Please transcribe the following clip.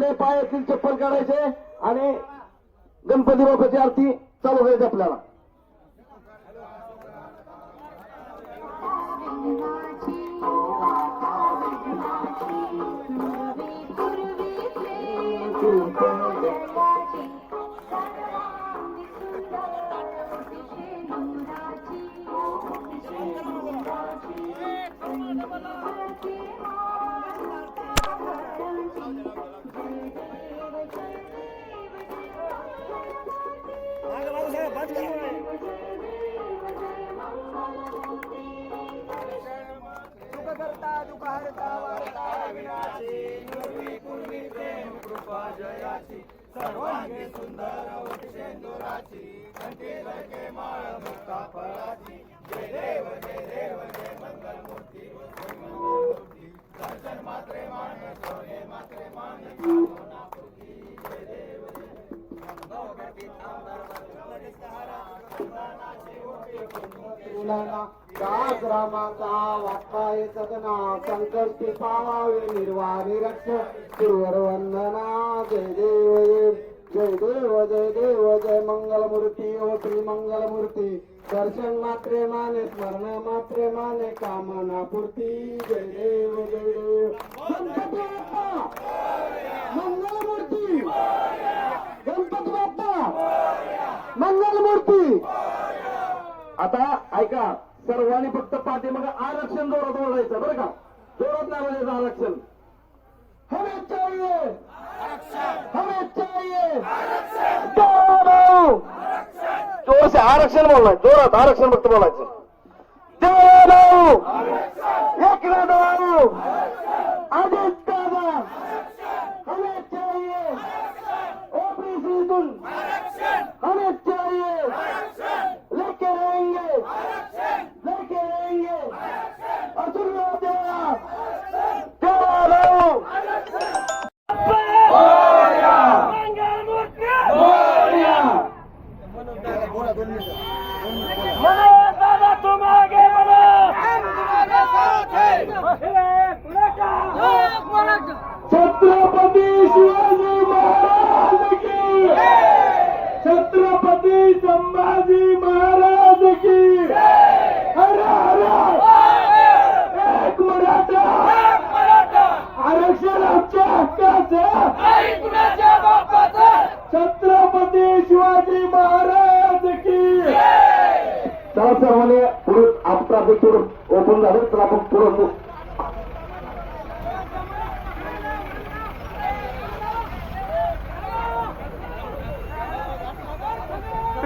आपल्या पायातील चप्पल काढायचे आणि गणपती बाबाची आरती चालू करायची आपल्याला. सुखकर्ता दुःखहर्ता वार्ता विनाशी पूर्वी पूर्वी प्रेम कृपा जयाची सर्वांगी सुंदर वृक्षेंदुराची कंठी लडके माळ मुक्ता फळाची जय देव जय देव जय मंगल मूर्ती मूर्ती दर्शन मात्रे मान सोने मात्रे मान जय देव जय कुंकुम दास रामाचा वापाय सदना. संकष्टी पावावे निर्वाणी रक्ष शिवर वंदना जय देव जय जय देव जय देव जय मंगलमूर्ती. ओ श्री मंगलमूर्ती. दर्शन मात्रे माने स्मरण मात्रे माने कामना पूर्ती. जय देव जय देव. गणपती बाप्पा मंगलमूर्ती! गणपती बाप्पा मंगलमूर्ती! आता ऐका सर्वांनी फक्त पाठीमाग आरक्षण जोरात ओरडायचं बरं का? जोरात नाही म्हणायचं आरक्षण. हमें चाहिए हमें चाहिए जोर से आरक्षण बोलणार जोरात आरक्षण फक्त बोलायचं. देवो एकनाथ बाबू आदित्य दादा! हमें चाहिए ओबीसी हमें चाहिए लेके रहेंगे लेके रहेंगे असुर देवा देवा लो छत्रपती शिवाजी महाराज की छत्रपती संभाजी महाराज की हर हर एक मराठा आरक्षण आमच्या हक्काचं छत्रपती शिवाजी महाराज की. चला सर्वांनी पुढे आपलं ओपन झालं तर आपण पुढे